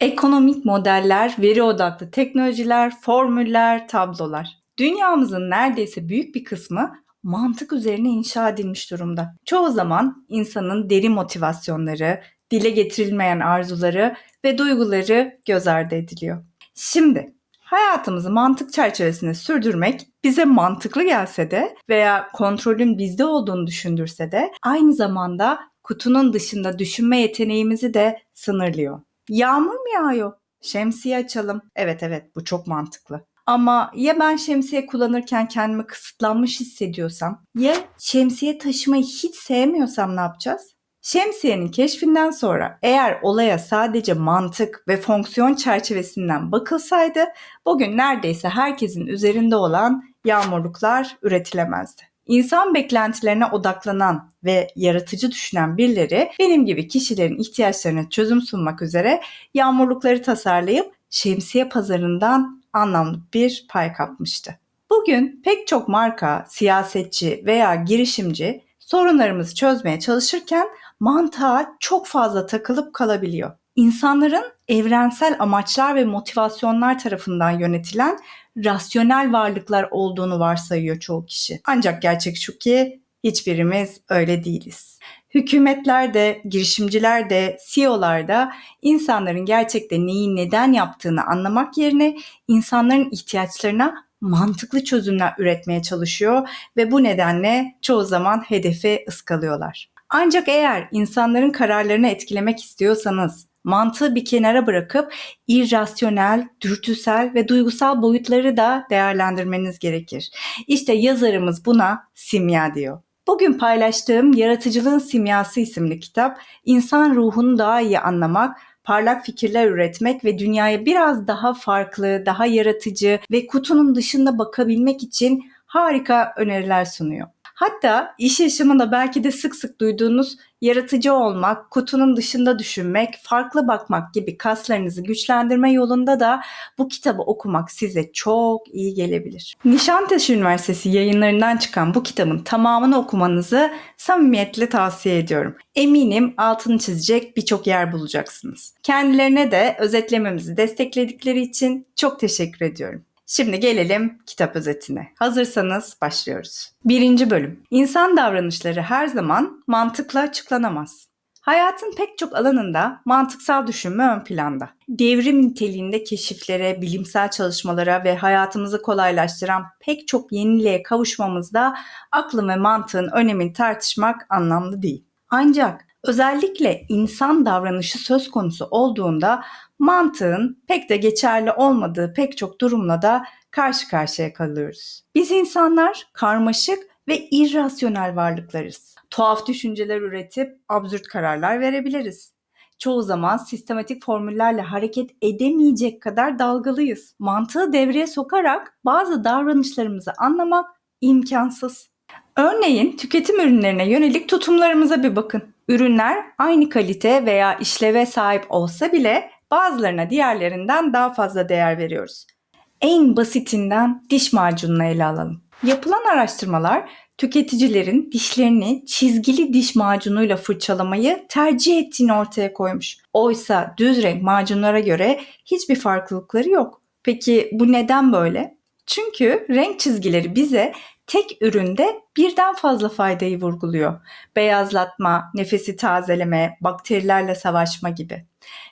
Ekonomik modeller, veri odaklı teknolojiler, formüller, tablolar. Dünyamızın neredeyse büyük bir kısmı mantık üzerine inşa edilmiş durumda. Çoğu zaman insanın derin motivasyonları, dile getirilmeyen arzuları ve duyguları göz ardı ediliyor. Şimdi hayatımızı mantık çerçevesinde sürdürmek bize mantıklı gelse de veya kontrolün bizde olduğunu düşündürse de aynı zamanda kutunun dışında düşünme yeteneğimizi de sınırlıyor. Yağmur mu yağıyor? Şemsiye açalım. Evet evet bu çok mantıklı. Ama ya ben şemsiye kullanırken kendimi kısıtlanmış hissediyorsam? Ya şemsiye taşımayı hiç sevmiyorsam ne yapacağız? Şemsiyenin keşfinden sonra eğer olaya sadece mantık ve fonksiyon çerçevesinden bakılsaydı bugün neredeyse herkesin üzerinde olan yağmurluklar üretilemezdi. İnsan beklentilerine odaklanan ve yaratıcı düşünen birileri benim gibi kişilerin ihtiyaçlarına çözüm sunmak üzere yağmurlukları tasarlayıp şemsiye pazarından anlamlı bir pay kapmıştı. Bugün pek çok marka, siyasetçi veya girişimci sorunlarımızı çözmeye çalışırken mantığa çok fazla takılıp kalabiliyor. İnsanların evrensel amaçlar ve motivasyonlar tarafından yönetilen rasyonel varlıklar olduğunu varsayıyor çoğu kişi. Ancak gerçek şu ki hiçbirimiz öyle değiliz. Hükümetler de, girişimciler de, CEO'lar da insanların gerçekte neyi neden yaptığını anlamak yerine insanların ihtiyaçlarına mantıklı çözümler üretmeye çalışıyor ve bu nedenle çoğu zaman hedefi ıskalıyorlar. Ancak eğer insanların kararlarını etkilemek istiyorsanız mantığı bir kenara bırakıp irrasyonel, dürtüsel ve duygusal boyutları da değerlendirmeniz gerekir. İşte yazarımız buna simya diyor. Bugün paylaştığım Yaratıcılığın Simyası isimli kitap, insan ruhunu daha iyi anlamak, parlak fikirler üretmek ve dünyaya biraz daha farklı, daha yaratıcı ve kutunun dışında bakabilmek için harika öneriler sunuyor. Hatta iş yaşamında belki de sık sık duyduğunuz yaratıcı olmak, kutunun dışında düşünmek, farklı bakmak gibi kaslarınızı güçlendirme yolunda da bu kitabı okumak size çok iyi gelebilir. Nişantaşı Üniversitesi yayınlarından çıkan bu kitabın tamamını okumanızı samimiyetle tavsiye ediyorum. Eminim altını çizecek birçok yer bulacaksınız. Kendilerine de özetlememizi destekledikleri için çok teşekkür ediyorum. Şimdi gelelim kitap özetine. Hazırsanız başlıyoruz. Birinci bölüm. İnsan davranışları her zaman mantıkla açıklanamaz. Hayatın pek çok alanında mantıksal düşünme ön planda. Devrim niteliğinde keşiflere, bilimsel çalışmalara ve hayatımızı kolaylaştıran pek çok yeniliğe kavuşmamızda aklın ve mantığın önemini tartışmak anlamlı değil. Ancak özellikle insan davranışı söz konusu olduğunda mantığın pek de geçerli olmadığı pek çok durumla da karşı karşıya kalıyoruz. Biz insanlar karmaşık ve irrasyonel varlıklarız. Tuhaf düşünceler üretip absürt kararlar verebiliriz. Çoğu zaman sistematik formüllerle hareket edemeyecek kadar dalgalıyız. Mantığı devreye sokarak bazı davranışlarımızı anlamak imkansız. Örneğin tüketim ürünlerine yönelik tutumlarımıza bir bakın. Ürünler aynı kalite veya işleve sahip olsa bile bazılarına diğerlerinden daha fazla değer veriyoruz. En basitinden diş macununu ele alalım. Yapılan araştırmalar tüketicilerin dişlerini çizgili diş macunuyla fırçalamayı tercih ettiğini ortaya koymuş. Oysa düz renk macunlara göre hiçbir farklılıkları yok. Peki bu neden böyle? Çünkü renk çizgileri bize tek üründe birden fazla faydayı vurguluyor. Beyazlatma, nefesi tazeleme, bakterilerle savaşma gibi.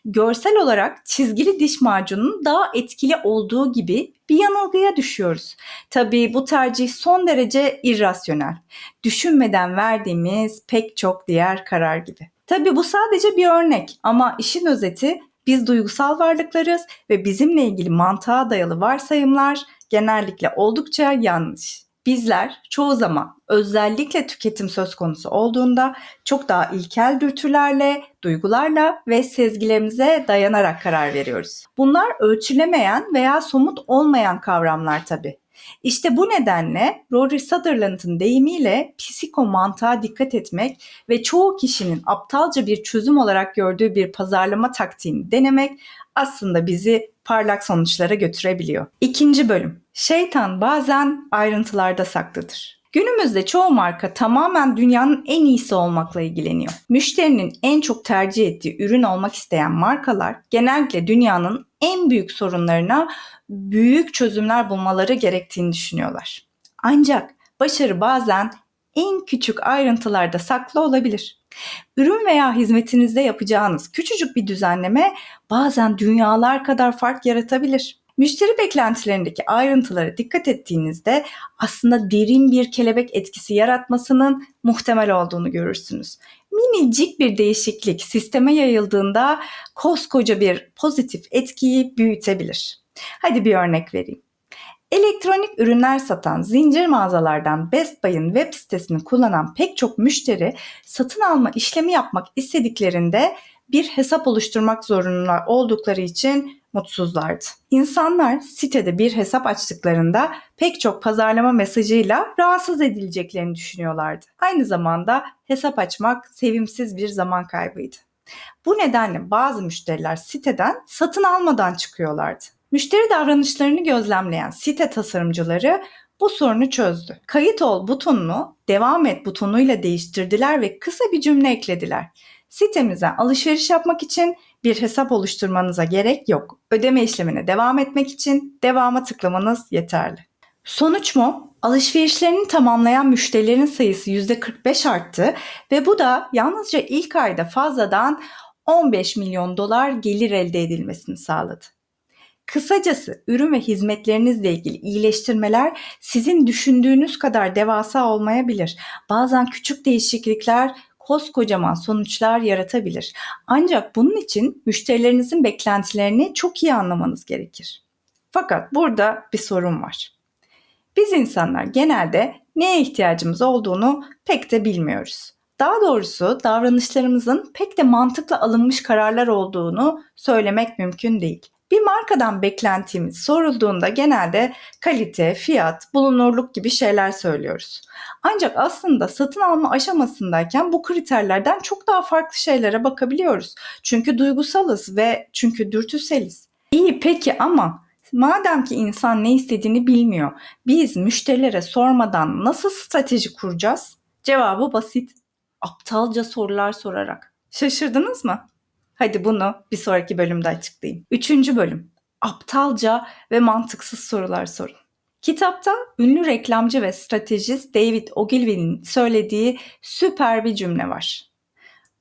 Görsel olarak çizgili diş macununun daha etkili olduğu gibi bir yanılgıya düşüyoruz. Tabii bu tercih son derece irrasyonel. Düşünmeden verdiğimiz pek çok diğer karar gibi. Tabii bu sadece bir örnek ama işin özeti biz duygusal varlıklarız ve bizimle ilgili mantığa dayalı varsayımlar genellikle oldukça yanlış. Bizler çoğu zaman özellikle tüketim söz konusu olduğunda çok daha ilkel dürtülerle, duygularla ve sezgilerimize dayanarak karar veriyoruz. Bunlar ölçülemeyen veya somut olmayan kavramlar tabi. İşte bu nedenle Rory Sutherland'ın deyimiyle psikomantığa dikkat etmek ve çoğu kişinin aptalca bir çözüm olarak gördüğü bir pazarlama taktiğini denemek aslında bizi parlak sonuçlara götürebiliyor. İkinci bölüm. Şeytan bazen ayrıntılarda saklıdır. Günümüzde çoğu marka tamamen dünyanın en iyisi olmakla ilgileniyor. Müşterinin en çok tercih ettiği ürün olmak isteyen markalar genellikle dünyanın en büyük sorunlarına büyük çözümler bulmaları gerektiğini düşünüyorlar. Ancak başarı bazen en küçük ayrıntılarda saklı olabilir. Ürün veya hizmetinizde yapacağınız küçücük bir düzenleme bazen dünyalar kadar fark yaratabilir. Müşteri beklentilerindeki ayrıntılara dikkat ettiğinizde aslında derin bir kelebek etkisi yaratmasının muhtemel olduğunu görürsünüz. Minicik bir değişiklik sisteme yayıldığında koskoca bir pozitif etkiyi büyütebilir. Hadi bir örnek vereyim. Elektronik ürünler satan zincir mağazalardan Best Buy'ın web sitesini kullanan pek çok müşteri satın alma işlemi yapmak istediklerinde bir hesap oluşturmak zorunda oldukları için mutsuzlardı. İnsanlar sitede bir hesap açtıklarında pek çok pazarlama mesajıyla rahatsız edileceklerini düşünüyorlardı. Aynı zamanda hesap açmak sevimsiz bir zaman kaybıydı. Bu nedenle bazı müşteriler siteden satın almadan çıkıyorlardı. Müşteri davranışlarını gözlemleyen site tasarımcıları bu sorunu çözdü. Kayıt ol butonunu devam et butonuyla değiştirdiler ve kısa bir cümle eklediler. Sitemize alışveriş yapmak için bir hesap oluşturmanıza gerek yok. Ödeme işlemine devam etmek için devama tıklamanız yeterli. Sonuç mu? Alışverişlerini tamamlayan müşterilerin sayısı %45 arttı ve bu da yalnızca ilk ayda fazladan 15 milyon dolar gelir elde edilmesini sağladı. Kısacası ürün ve hizmetlerinizle ilgili iyileştirmeler sizin düşündüğünüz kadar devasa olmayabilir. Bazen küçük değişiklikler koskocaman sonuçlar yaratabilir. Ancak bunun için müşterilerinizin beklentilerini çok iyi anlamanız gerekir. Fakat burada bir sorun var. Biz insanlar genelde neye ihtiyacımız olduğunu pek de bilmiyoruz. Daha doğrusu davranışlarımızın pek de mantıkla alınmış kararlar olduğunu söylemek mümkün değil. Bir markadan beklentimiz sorulduğunda genelde kalite, fiyat, bulunurluk gibi şeyler söylüyoruz. Ancak aslında satın alma aşamasındayken bu kriterlerden çok daha farklı şeylere bakabiliyoruz. Çünkü duygusalız ve çünkü dürtüseliz. İyi peki ama madem ki insan ne istediğini bilmiyor, biz müşterilere sormadan nasıl strateji kuracağız? Cevabı basit. Aptalca sorular sorarak. Şaşırdınız mı? Hadi bunu bir sonraki bölümde açıklayayım. Üçüncü bölüm. Aptalca ve mantıksız sorular sorun. Kitapta ünlü reklamcı ve stratejist David Ogilvy'nin söylediği süper bir cümle var.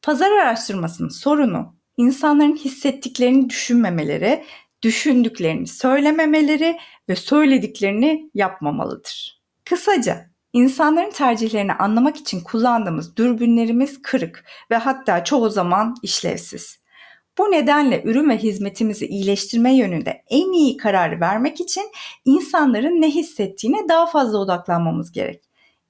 Pazar araştırmasının sorunu insanların hissettiklerini düşünmemeleri, düşündüklerini söylememeleri ve söylediklerini yapmamalıdır. Kısaca insanların tercihlerini anlamak için kullandığımız dürbünlerimiz kırık ve hatta çoğu zaman işlevsiz. Bu nedenle ürün ve hizmetimizi iyileştirme yönünde en iyi kararı vermek için insanların ne hissettiğine daha fazla odaklanmamız gerek.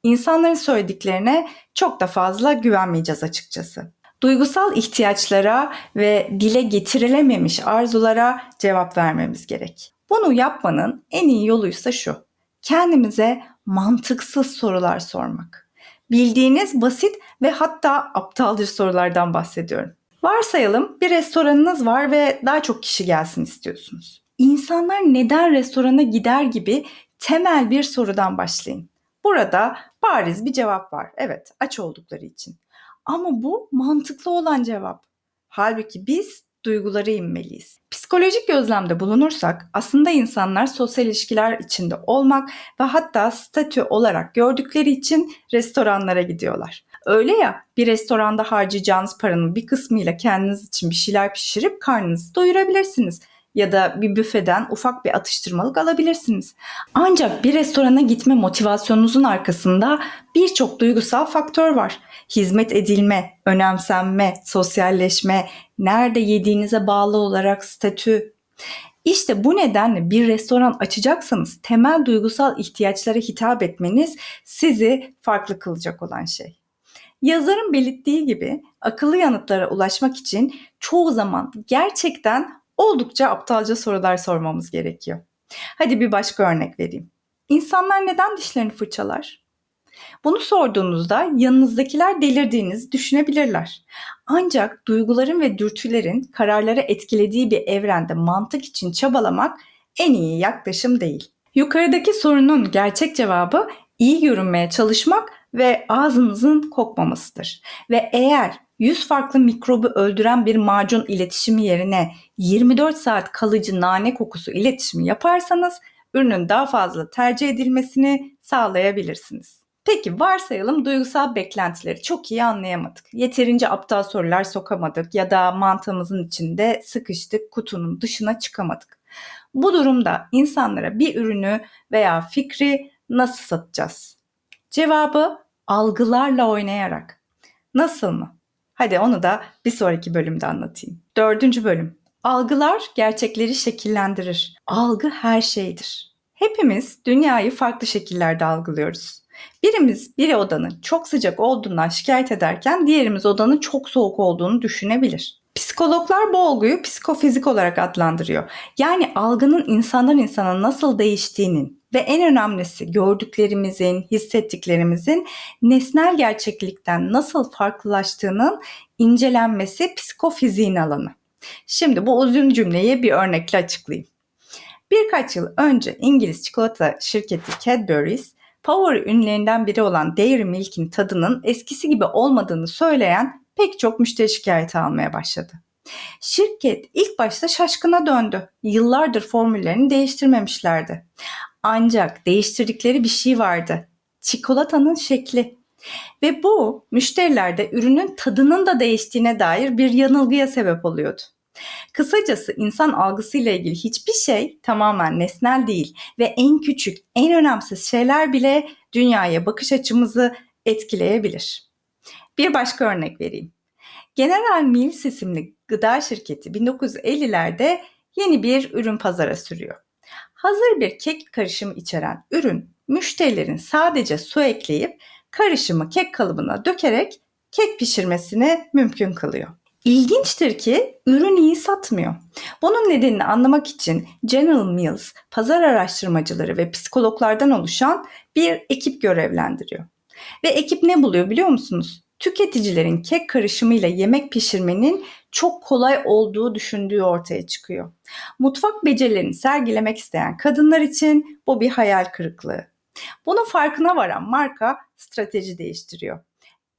İnsanların söylediklerine çok da fazla güvenmeyeceğiz açıkçası. Duygusal ihtiyaçlara ve dile getirilememiş arzulara cevap vermemiz gerek. Bunu yapmanın en iyi yoluysa şu. Kendimize mantıksız sorular sormak. Bildiğiniz basit ve hatta aptalca sorulardan bahsediyorum. Varsayalım bir restoranınız var ve daha çok kişi gelsin istiyorsunuz. İnsanlar neden restorana gider gibi temel bir sorudan başlayın. Burada bariz bir cevap var. Evet, aç oldukları için. Ama bu mantıklı olan cevap. Halbuki biz duyguları inmeliyiz. Psikolojik gözlemde bulunursak aslında insanlar sosyal ilişkiler içinde olmak ve hatta statü olarak gördükleri için restoranlara gidiyorlar. Öyle ya bir restoranda harcayacağınız paranın bir kısmıyla kendiniz için bir şeyler pişirip karnınızı doyurabilirsiniz ya da bir büfeden ufak bir atıştırmalık alabilirsiniz. Ancak bir restorana gitme motivasyonunuzun arkasında birçok duygusal faktör var. Hizmet edilme, önemsenme, sosyalleşme, nerede yediğinize bağlı olarak statü. İşte bu nedenle bir restoran açacaksanız temel duygusal ihtiyaçlara hitap etmeniz sizi farklı kılacak olan şey. Yazarın belirttiği gibi akıllı yanıtlara ulaşmak için çoğu zaman gerçekten oldukça aptalca sorular sormamız gerekiyor. Hadi bir başka örnek vereyim. İnsanlar neden dişlerini fırçalar? Bunu sorduğunuzda yanınızdakiler delirdiğinizi düşünebilirler. Ancak duyguların ve dürtülerin kararları etkilediği bir evrende mantık için çabalamak en iyi yaklaşım değil. Yukarıdaki sorunun gerçek cevabı iyi görünmeye çalışmak ve ağzınızın kokmamasıdır. Ve eğer 100 farklı mikrobu öldüren bir macun iletişimi yerine 24 saat kalıcı nane kokusu iletişimi yaparsanız ürünün daha fazla tercih edilmesini sağlayabilirsiniz. Peki varsayalım duygusal beklentileri çok iyi anlayamadık. Yeterince aptal sorular sokamadık ya da mantığımızın içinde sıkıştık, kutunun dışına çıkamadık. Bu durumda insanlara bir ürünü veya fikri nasıl satacağız? Cevabı algılarla oynayarak. Nasıl mı? Hadi onu da bir sonraki bölümde anlatayım. Dördüncü bölüm. Algılar gerçekleri şekillendirir. Algı her şeydir. Hepimiz dünyayı farklı şekillerde algılıyoruz. Birimiz bir odanın çok sıcak olduğundan şikayet ederken diğerimiz odanın çok soğuk olduğunu düşünebilir. Psikologlar bu olguyu psikofizik olarak adlandırıyor. Yani algının insandan insana nasıl değiştiğinin ve en önemlisi gördüklerimizin, hissettiklerimizin nesnel gerçeklikten nasıl farklılaştığının incelenmesi psikofiziğin alanı. Şimdi bu uzun cümleyi bir örnekle açıklayayım. Birkaç yıl önce İngiliz çikolata şirketi Cadbury's, favori ünlerinden biri olan Dairy Milk'in tadının eskisi gibi olmadığını söyleyen pek çok müşteri şikayeti almaya başladı. Şirket ilk başta şaşkına döndü. Yıllardır formüllerini değiştirmemişlerdi. Ancak değiştirdikleri bir şey vardı. Çikolatanın şekli. Ve bu müşterilerde ürünün tadının da değiştiğine dair bir yanılgıya sebep oluyordu. Kısacası insan algısıyla ilgili hiçbir şey tamamen nesnel değil ve en küçük, en önemsiz şeyler bile dünyaya bakış açımızı etkileyebilir. Bir başka örnek vereyim. General Mills isimli gıda şirketi 1950'lerde yeni bir ürün pazara sürüyor. Hazır bir kek karışımı içeren ürün müşterilerin sadece su ekleyip karışımı kek kalıbına dökerek kek pişirmesini mümkün kılıyor. İlginçtir ki ürün iyi satmıyor. Bunun nedenini anlamak için General Mills pazar araştırmacıları ve psikologlardan oluşan bir ekip görevlendiriyor. Ve ekip ne buluyor biliyor musunuz? Tüketicilerin kek karışımıyla yemek pişirmenin çok kolay olduğu düşündüğü ortaya çıkıyor. Mutfak becerilerini sergilemek isteyen kadınlar için bu bir hayal kırıklığı. Bunun farkına varan marka strateji değiştiriyor.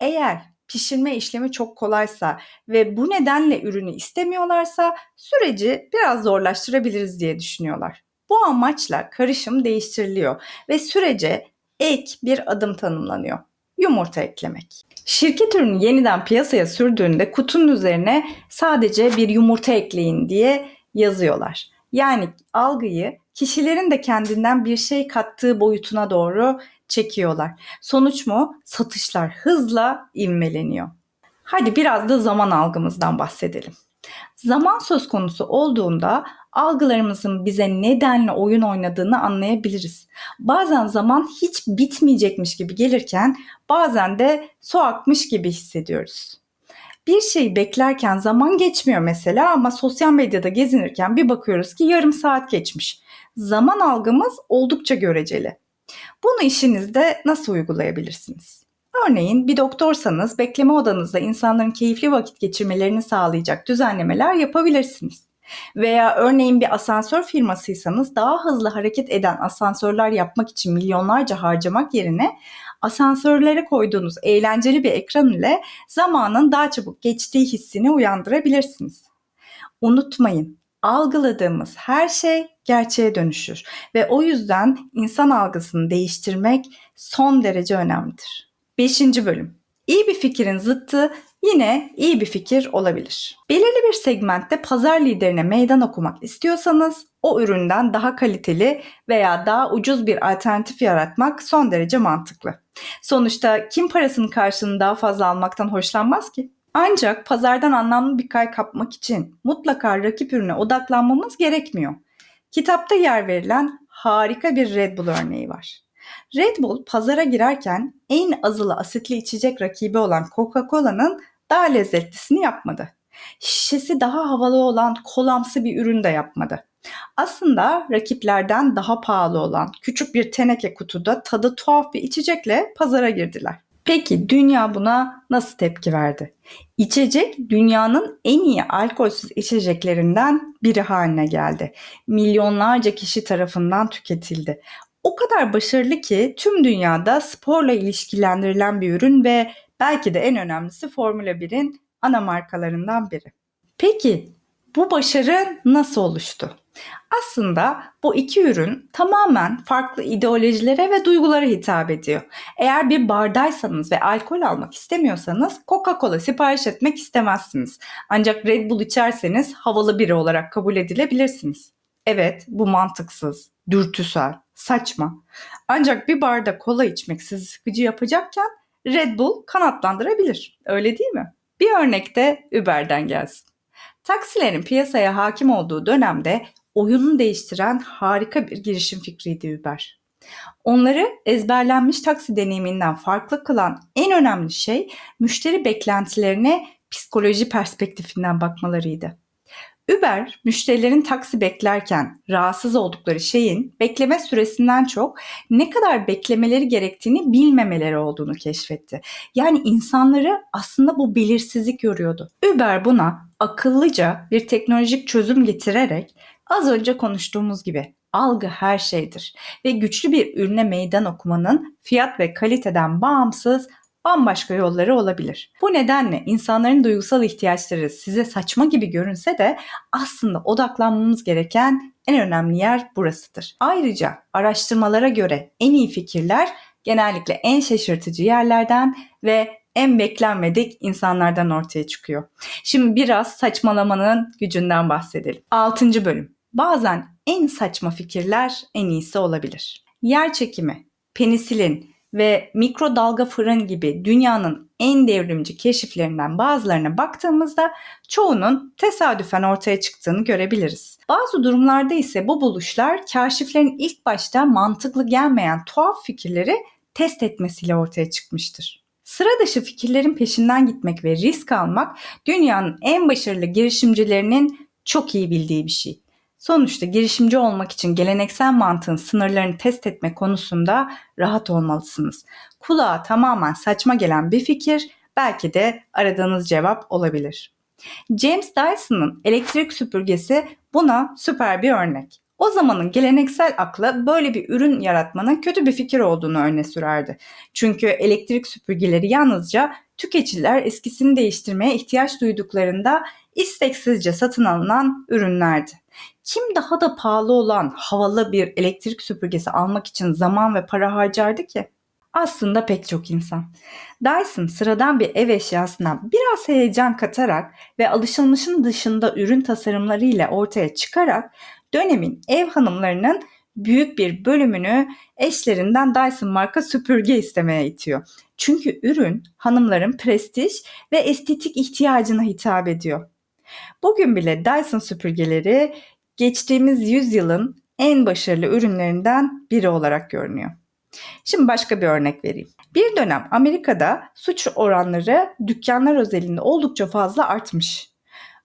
Eğer pişirme işlemi çok kolaysa ve bu nedenle ürünü istemiyorlarsa süreci biraz zorlaştırabiliriz diye düşünüyorlar. Bu amaçla karışım değiştiriliyor ve sürece ek bir adım tanımlanıyor. Yumurta eklemek. Şirket ürünü yeniden piyasaya sürdüğünde kutunun üzerine sadece bir yumurta ekleyin diye yazıyorlar. Yani algıyı kişilerin de kendinden bir şey kattığı boyutuna doğru çekiyorlar. Sonuç mu? Satışlar hızla ivmeleniyor. Hadi biraz da zaman algımızdan bahsedelim. Zaman söz konusu olduğunda algılarımızın bize nedenle oyun oynadığını anlayabiliriz. Bazen zaman hiç bitmeyecekmiş gibi gelirken bazen de su akmış gibi hissediyoruz. Bir şeyi beklerken zaman geçmiyor mesela ama sosyal medyada gezinirken bir bakıyoruz ki yarım saat geçmiş. Zaman algımız oldukça göreceli. Bunu işinizde nasıl uygulayabilirsiniz? Örneğin bir doktorsanız bekleme odanızda insanların keyifli vakit geçirmelerini sağlayacak düzenlemeler yapabilirsiniz. Veya örneğin bir asansör firmasıysanız daha hızlı hareket eden asansörler yapmak için milyonlarca harcamak yerine asansörlere koyduğunuz eğlenceli bir ekran ile zamanın daha çabuk geçtiği hissini uyandırabilirsiniz. Unutmayın, algıladığımız her şey gerçeğe dönüşür ve o yüzden insan algısını değiştirmek son derece önemlidir. 5. bölüm. İyi bir fikrin zıttı yine iyi bir fikir olabilir. Belirli bir segmentte pazar liderine meydan okumak istiyorsanız o üründen daha kaliteli veya daha ucuz bir alternatif yaratmak son derece mantıklı. Sonuçta kim parasının karşılığını daha fazla almaktan hoşlanmaz ki? Ancak pazardan anlamlı bir kay kapmak için mutlaka rakip ürüne odaklanmamız gerekmiyor. Kitapta yer verilen harika bir Red Bull örneği var. Red Bull pazara girerken en azılı asitli içecek rakibi olan Coca-Cola'nın daha lezzetlisini yapmadı. Şişesi daha havalı olan kolamsı bir ürün de yapmadı. Aslında rakiplerden daha pahalı olan küçük bir teneke kutuda tadı tuhaf bir içecekle pazara girdiler. Peki dünya buna nasıl tepki verdi? İçecek dünyanın en iyi alkolsüz içeceklerinden biri haline geldi. Milyonlarca kişi tarafından tüketildi. O kadar başarılı ki tüm dünyada sporla ilişkilendirilen bir ürün ve belki de en önemlisi Formula 1'in ana markalarından biri. Peki bu başarı nasıl oluştu? Aslında bu iki ürün tamamen farklı ideolojilere ve duygulara hitap ediyor. Eğer bir bardaysanız ve alkol almak istemiyorsanız Coca-Cola sipariş etmek istemezsiniz. Ancak Red Bull içerseniz havalı biri olarak kabul edilebilirsiniz. Evet, bu mantıksız, dürtüsel, saçma. Ancak bir barda kola içmek sizi sıkıcı yapacakken Red Bull kanatlandırabilir. Öyle değil mi? Bir örnek de Uber'den gelsin. Taksilerin piyasaya hakim olduğu dönemde oyunu değiştiren harika bir girişim fikriydi Uber. Onları ezberlenmiş taksi deneyiminden farklı kılan en önemli şey müşteri beklentilerine psikoloji perspektifinden bakmalarıydı. Uber, müşterilerin taksi beklerken rahatsız oldukları şeyin bekleme süresinden çok ne kadar beklemeleri gerektiğini bilmemeleri olduğunu keşfetti. Yani insanları aslında bu belirsizlik yoruyordu. Uber buna akıllıca bir teknolojik çözüm getirerek az önce konuştuğumuz gibi algı her şeydir ve güçlü bir ürüne meydan okumanın fiyat ve kaliteden bağımsız bambaşka yolları olabilir. Bu nedenle insanların duygusal ihtiyaçları size saçma gibi görünse de aslında odaklanmamız gereken en önemli yer burasıdır. Ayrıca araştırmalara göre en iyi fikirler genellikle en şaşırtıcı yerlerden ve en beklenmedik insanlardan ortaya çıkıyor. Şimdi biraz saçmalamanın gücünden bahsedelim. 6. bölüm. Bazen en saçma fikirler en iyisi olabilir. Yer çekimi, penisilin, ve mikrodalga fırın gibi dünyanın en devrimci keşiflerinden bazılarına baktığımızda çoğunun tesadüfen ortaya çıktığını görebiliriz. Bazı durumlarda ise bu buluşlar kaşiflerin ilk başta mantıklı gelmeyen tuhaf fikirleri test etmesiyle ortaya çıkmıştır. Sıra dışı fikirlerin peşinden gitmek ve risk almak dünyanın en başarılı girişimcilerinin çok iyi bildiği bir şey. Sonuçta girişimci olmak için geleneksel mantığın sınırlarını test etme konusunda rahat olmalısınız. Kulağa tamamen saçma gelen bir fikir belki de aradığınız cevap olabilir. James Dyson'ın elektrik süpürgesi buna süper bir örnek. O zamanın geleneksel aklı böyle bir ürün yaratmanın kötü bir fikir olduğunu öne sürerdi. Çünkü elektrik süpürgeleri yalnızca tüketiciler eskisini değiştirmeye ihtiyaç duyduklarında isteksizce satın alınan ürünlerdi. Kim daha da pahalı olan havalı bir elektrik süpürgesi almak için zaman ve para harcardı ki? Aslında pek çok insan. Dyson sıradan bir ev eşyasına biraz heyecan katarak ve alışılmışın dışında ürün tasarımlarıyla ortaya çıkarak dönemin ev hanımlarının büyük bir bölümünü eşlerinden Dyson marka süpürge istemeye itiyor. Çünkü ürün hanımların prestij ve estetik ihtiyacına hitap ediyor. Bugün bile Dyson süpürgeleri geçtiğimiz yüzyılın en başarılı ürünlerinden biri olarak görünüyor. Şimdi başka bir örnek vereyim. Bir dönem Amerika'da suç oranları dükkanlar özelinde oldukça fazla artmış.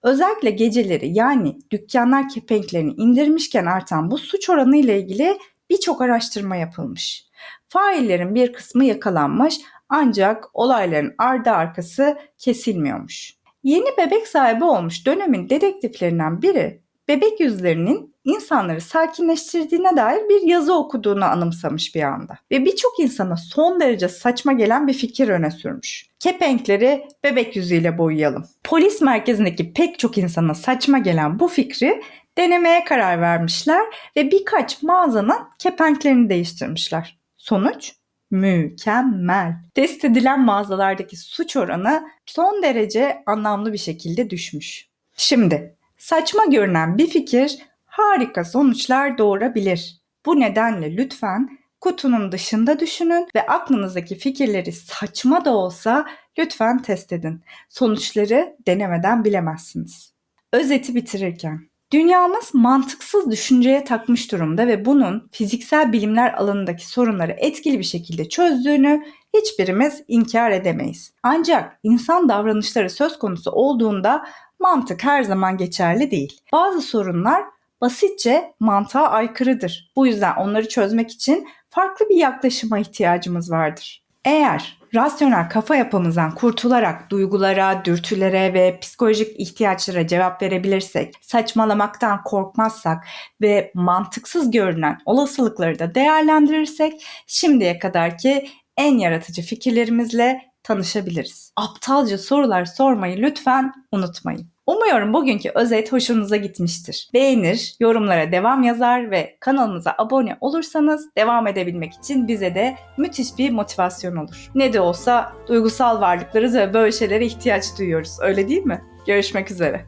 Özellikle geceleri yani dükkanlar kepenklerini indirmişken artan bu suç oranı ile ilgili birçok araştırma yapılmış. Faillerin bir kısmı yakalanmış ancak olayların ardı arkası kesilmiyormuş. Yeni bebek sahibi olmuş dönemin dedektiflerinden biri bebek yüzlerinin insanları sakinleştirdiğine dair bir yazı okuduğunu anımsamış bir anda. Ve birçok insana son derece saçma gelen bir fikir öne sürmüş. Kepenkleri bebek yüzüyle boyayalım. Polis merkezindeki pek çok insana saçma gelen bu fikri denemeye karar vermişler ve birkaç mağazanın kepenklerini değiştirmişler. Sonuç mükemmel. Test edilen mağazalardaki suç oranı son derece anlamlı bir şekilde düşmüş. Şimdi saçma görünen bir fikir harika sonuçlar doğurabilir. Bu nedenle lütfen kutunun dışında düşünün ve aklınızdaki fikirleri saçma da olsa lütfen test edin. Sonuçları denemeden bilemezsiniz. Özeti bitirirken Dünyamız mantıksız düşünceye takmış durumda ve bunun fiziksel bilimler alanındaki sorunları etkili bir şekilde çözdüğünü hiçbirimiz inkar edemeyiz. Ancak insan davranışları söz konusu olduğunda mantık her zaman geçerli değil. Bazı sorunlar basitçe mantığa aykırıdır. Bu yüzden onları çözmek için farklı bir yaklaşıma ihtiyacımız vardır. Eğer rasyonel kafa yapımızdan kurtularak duygulara, dürtülere ve psikolojik ihtiyaçlara cevap verebilirsek, saçmalamaktan korkmazsak ve mantıksız görünen olasılıkları da değerlendirirsek şimdiye kadarki en yaratıcı fikirlerimizle tanışabiliriz. Aptalca sorular sormayı lütfen unutmayın. Umuyorum bugünkü özet hoşunuza gitmiştir. Beğenir, yorumlara devam yazar ve kanalımıza abone olursanız devam edebilmek için bize de müthiş bir motivasyon olur. Ne de olsa duygusal varlıklarız ve böyle şeylere ihtiyaç duyuyoruz. Öyle değil mi? Görüşmek üzere.